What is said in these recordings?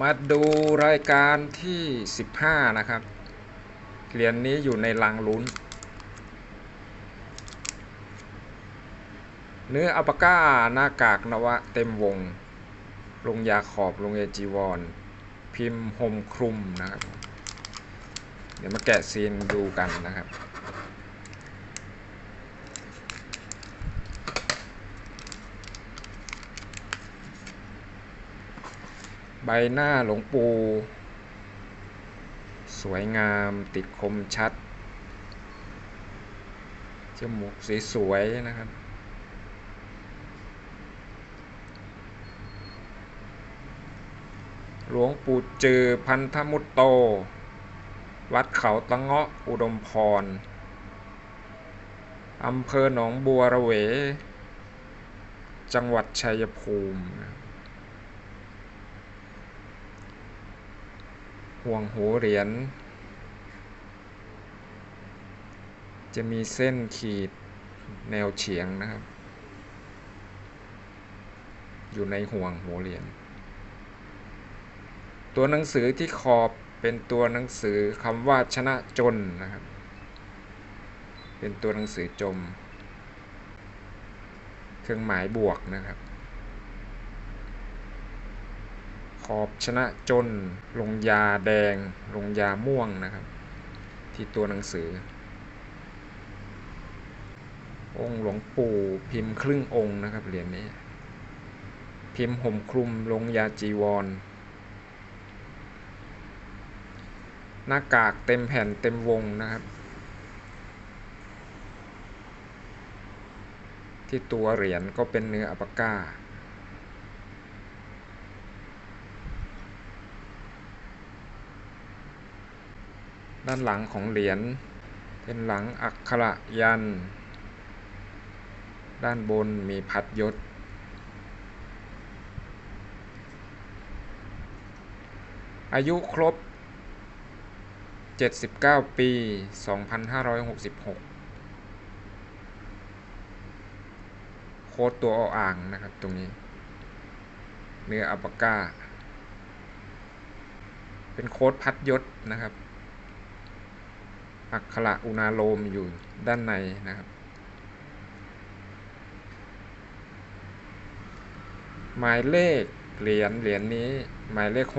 มาดูรายการที่ 15 นะครับ เหรียญนนี้อยู่ในลังลุ้น เนื้ออัปก้าหน้ากากนวะเต็มวง ลงยาขอบลงเอจีวอนพิมพ์โฮมคลุมนะครับ เดี๋ยวมาแกะซีนดูกันนะครับ ใบหน้าหลวงปู่สวยงามติดคมชัด จมูกสวยๆนะครับ หลวงปู่จือพันธมุตโต วัดเขาตะเงาะอุดมพร อำเภอหนองบัวระเว จังหวัดชัยภูมินะครับ ห่วงหูเหรียญจะมีเส้นขีดแนวเฉียงนะครับ อยู่ในห่วงหัวเหรียญตัวหนังสือที่ขอบเป็นตัวหนังสือคำว่าชนะจนนะครับ เป็นตัวหนังสือจม เครื่องหมายบวกนะครับ ขอบชนะจน ลงยาแดง ลงยาม่วงนะครับ ที่ตัวหนังสือ องค์หลวงปู่พิมพ์ครึ่งองค์นะครับเหรียญนี้ พิมพ์ห่มคลุมลงยาจีวร หน้ากากเต็มแผ่นเต็มวงนะครับ ที่ตัวเหรียญก็เป็นเนื้ออัปปาก้า ด้านหลังของเหรียญเป็นหลังอักขระยัน ด้านบนมีพัดยศ อายุครบ 79 ปี 2566โค้ดตัวออ่างนะครับตรงนี้ เนื้ออัปปก้าเป็นโค้ดพัดยศนะครับ อักขระอุณาโลมอยู่ด้านในนะครับ หมายเลขเหรียญเหรียญนี้หมายเลข 66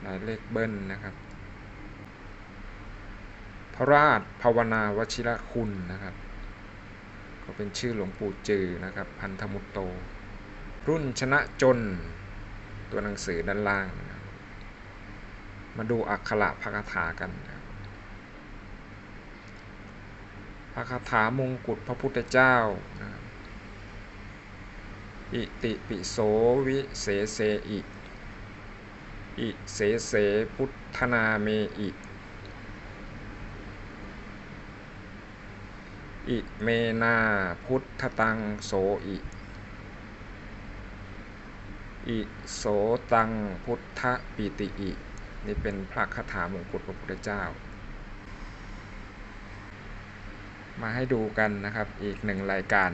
หมายเลขเบิ้ลนะครับ พระราชภาวนาวชิรคุณนะครับ ก็เป็นชื่อหลวงปู่จือนะครับ พันธมุตโต รุ่นชนะจนตัวหนังสือด้านล่างนะ มาดูอักขระพระคาถากันพระคาถามงกุฎพระพุทธเจ้า อิติปิโสวิเสเสอิ อิเสเสพุทธนาเมอิ อิเมนาพุทธตังโสอิอิโสตังพุทธปิติอิ นี่เป็นพระคาถามงกุฎพระพุทธเจ้า มาให้ดูกันนะครับอีกหนึ่งรายการ